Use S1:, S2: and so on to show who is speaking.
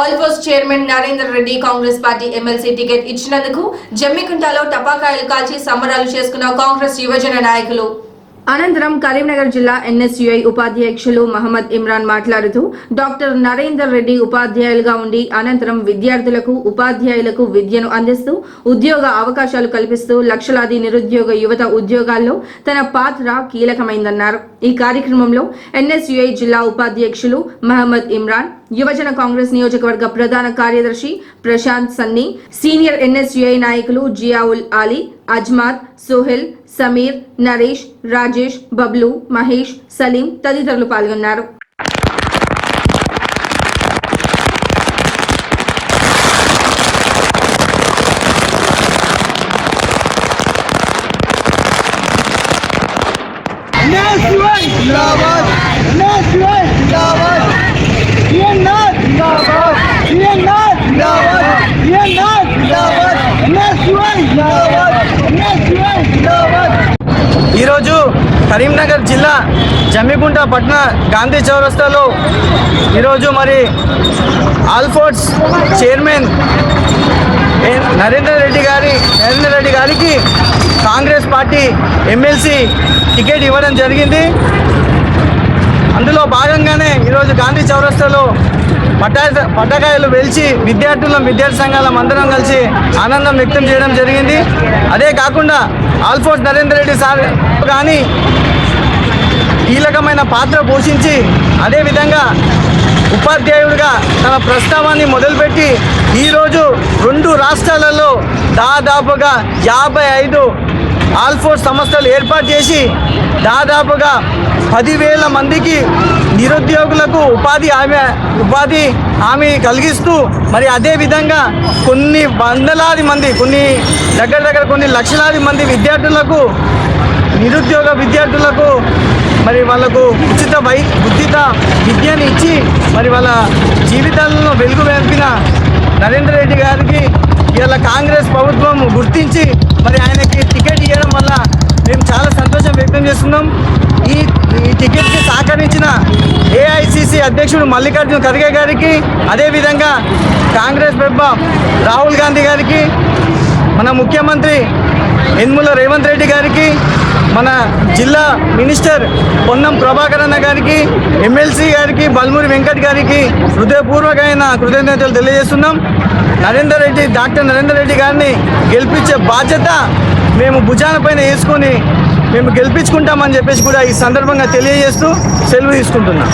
S1: Alphores chairman Narender Reddy Congress party MLC ticket ఇచ్చినందుకు జమ్మికుంటలో టపాకాయలు కాల్చి సంబరాలు చేసుకున్న కాంగ్రెస్ యువజన నాయకులు. అనంతరం కరీంనగర్ జిల్లా ఎన్ఎస్యుఐ ఉపాధ్యక్షులు మహమ్మద్ ఇమ్రాన్ మాట్లాడుతూ డాక్టర్ నరేందర్ రెడ్డి ఉపాధ్యాయులుగా ఉండి అనంతరం విద్యార్థులకు ఉపాధ్యాయులకు విద్యను అందిస్తూ ఉద్యోగ అవకాశాలు కల్పిస్తూ లక్షలాది నిరుద్యోగ యువత ఉద్యోగాల్లో తన పాత్ర కీలకమైందన్నారు. ఈ కార్యక్రమంలో ఎన్ఎస్యుఐ జిల్లా ఉపాధ్యక్షులు మహమ్మద్ ఇమ్రాన్ యువజన కాంగ్రెస్ నియోజకవర్గ ప్రధాన కార్యదర్శి ప్రశాంత్ సన్నీ సీనియర్ ఎన్ఎస్యుఐ నాయకులు జియావుల్ ఆలీ అజ్మాత్ సోహెల్ సమీర్ నరేష్ రాజేష్ బబ్లు మహేష్ సలీం తదితరులు పాల్గొన్నారు.
S2: ఈరోజు కరీంనగర్ జిల్లా జమ్మికుంట పట్న గాంధీ చౌరస్తాలో ఈరోజు మరి ఆల్ఫోర్డ్స్ చైర్మన్ నరేంద్ర నరేందర్ రెడ్డి గారి నరేందర్ రెడ్డి గారికి కాంగ్రెస్ పార్టీ ఎమ్మెల్సీ టికెట్ ఇవ్వడం జరిగింది. అందులో భాగంగానే ఈరోజు గాంధీ చౌరస్తాలో పటా పట్టకాయలు వెలిచి విద్యార్థుల విద్యార్థి సంఘాల అందరం కలిసి ఆనందం వ్యక్తం చేయడం జరిగింది. అదే కాకుండా ఆల్ఫోర్స్ నరేందర్ రెడ్డి సార్ కానీ కీలకమైన పాత్ర పోషించి అదేవిధంగా ఉపాధ్యాయుడిగా తన ప్రస్తావాన్ని మొదలుపెట్టి ఈరోజు రెండు రాష్ట్రాలలో దాదాపుగా యాభై ఐదు ఆల్ఫోర్స్ సంస్థలు ఏర్పాటు చేసి దాదాపుగా పదివేల మందికి నిరుద్యోగులకు ఉపాధి హామీ ఉపాధి హామీ కలిగిస్తూ మరి అదే విధంగా కొన్ని వందలాది మంది కొన్ని దగ్గర దగ్గర కొన్ని లక్షలాది మంది విద్యార్థులకు నిరుద్యోగ విద్యార్థులకు మరి వాళ్ళకు ఉచిత వై ఉచిత విద్యను ఇచ్చి మరి వాళ్ళ జీవితాలను వెలుగు వెంపిన నరేంద్ర రెడ్డి గారికి ఇవాళ కాంగ్రెస్ ప్రభుత్వం గుర్తించి మరి ఆయనకి టికెట్ ఇవ్వడం వల్ల మేము చాలా సంతోషం వ్యక్తం చేస్తున్నాం. ఈ ఈ టికెట్కి సహకరించిన అధ్యక్షుడు మల్లికార్జున ఖర్గే గారికి అదేవిధంగా కాంగ్రెస్ పెబ్బ రాహుల్ గాంధీ గారికి మన ముఖ్యమంత్రి యన్ముల రేవంత్ రెడ్డి గారికి మన జిల్లా మినిస్టర్ పొన్నం ప్రభాకరన్న గారికి ఎమ్మెల్సీ గారికి బల్మూరి వెంకట్ గారికి హృదయపూర్వకమైన కృతజ్ఞతలు తెలియజేస్తున్నాం. నరేందర్ రెడ్డి డాక్టర్ నరేందర్ రెడ్డి గారిని గెలిపించే బాధ్యత మేము భుజాన పైన వేసుకొని మేము గెలిపించుకుంటామని చెప్పేసి కూడా ఈ సందర్భంగా తెలియజేస్తూ సెలవు తీసుకుంటున్నాం.